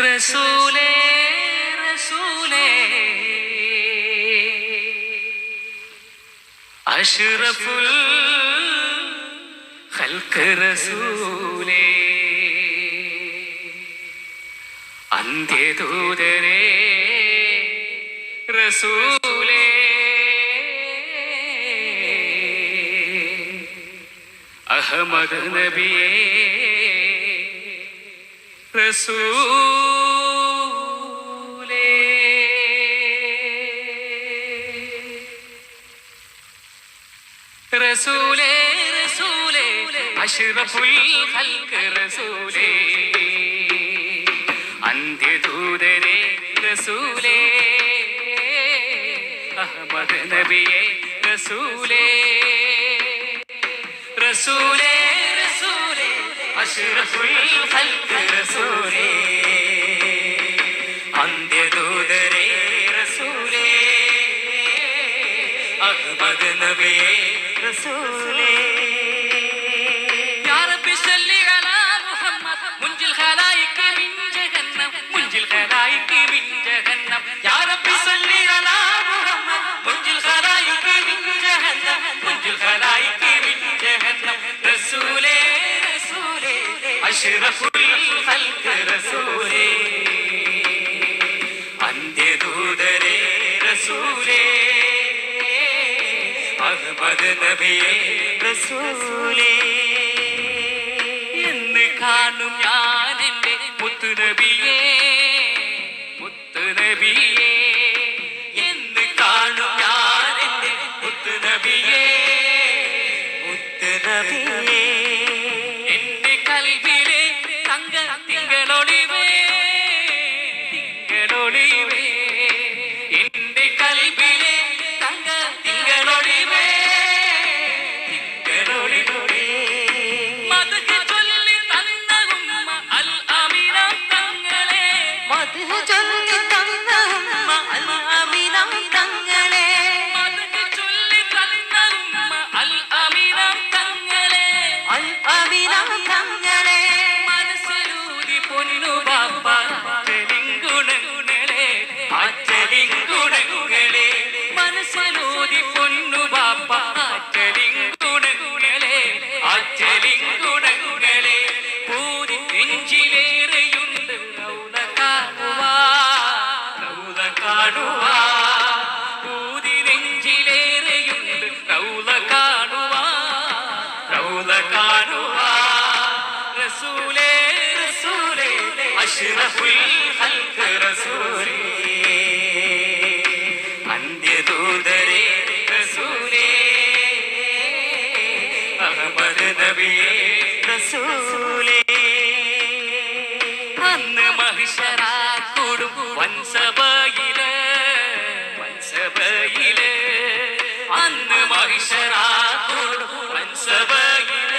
റസൂലേ റസൂലേ. അഷ്റഫുൽ ഖൽഖ് റസൂലേ. അന്ത്യദൂതരേ റസൂലേ. അഹമ്മദ് നബിയേ. റസൂലേ റസൂലേ അഷ്റഫുൽ റസൂലേ. അന്ത്യദൂതരേ റസൂലേ. അഹമ്മദ് നബിയേ റസൂലേ. റസൂലേ അന്ത്യദൂതരേ റസൂലേ അഹ്മദ് നബിയേ റസൂലേ. അഷ്റഫുൽ ഖൽഖ് റസൂലേ അന്ത്യദൂതരേ റസൂലേ. അഹ്മദ് നബിയേ റസൂലേ. എന്ന് കാണും ഞാൻ എന്റെ മുത്തുനബിയേ മുത്തുനബിയേ എന്ന് കാണും ഞാൻ എന്റെ മുത്തുനബിയേ മുത്തുനബിയേ 革命。റസൂലേ. അന്ന് മഹിഷറാ കൂടും വൻസഭയിൽ വൻസഭയിൽ. അന്ന് മഹിഷറാ കൂടും വൻസഭയിൽ.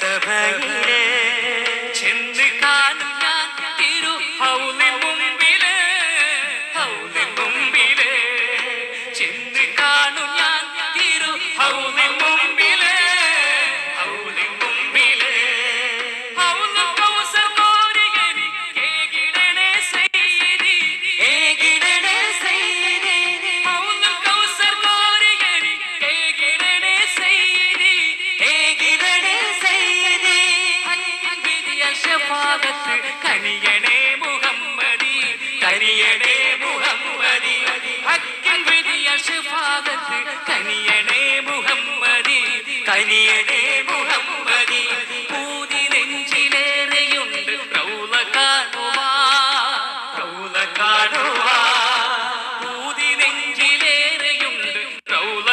സഭയിലെ ചെന്ന് കാണും ഞാൻ തിരു ഹൗലിൻ മുമ്പിൽ. മുമ്പിൽ. ചെന്ന് കാണും ഞാൻ ഷഫാഖത്ത് കനിയണേ മുഹമ്മദി കനിയണേ മുഹമ്മദി ഹക്കിൻ വിധിയ ഷഫാഖത്ത് കനിയണേ മുഹമ്മദി കനിയണേ മുഹമ്മദി പൂതി നെഞ്ചിലേറെയുണ്ട് പ്രൗല കാണുവാ റൗള കാണുവാ. പൂതി നെഞ്ചിലേറെയുണ്ട് പ്രൗല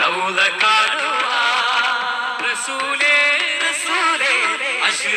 റൗള കാണുവാ. റസൂലേ റസൂലേ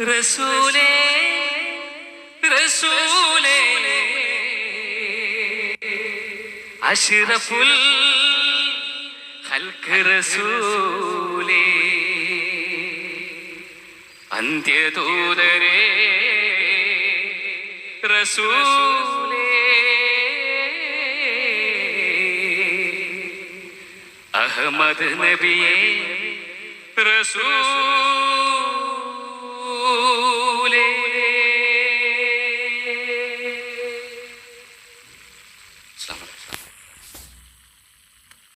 റസൂലേ റസൂലേ. അഷ്റഫുൽ ഹൽക്ക് റസൂലേ. അന്ത്യദൂതരേ റസൂലേ. അഹമ്മദ് നബിയേ റസൂലേ.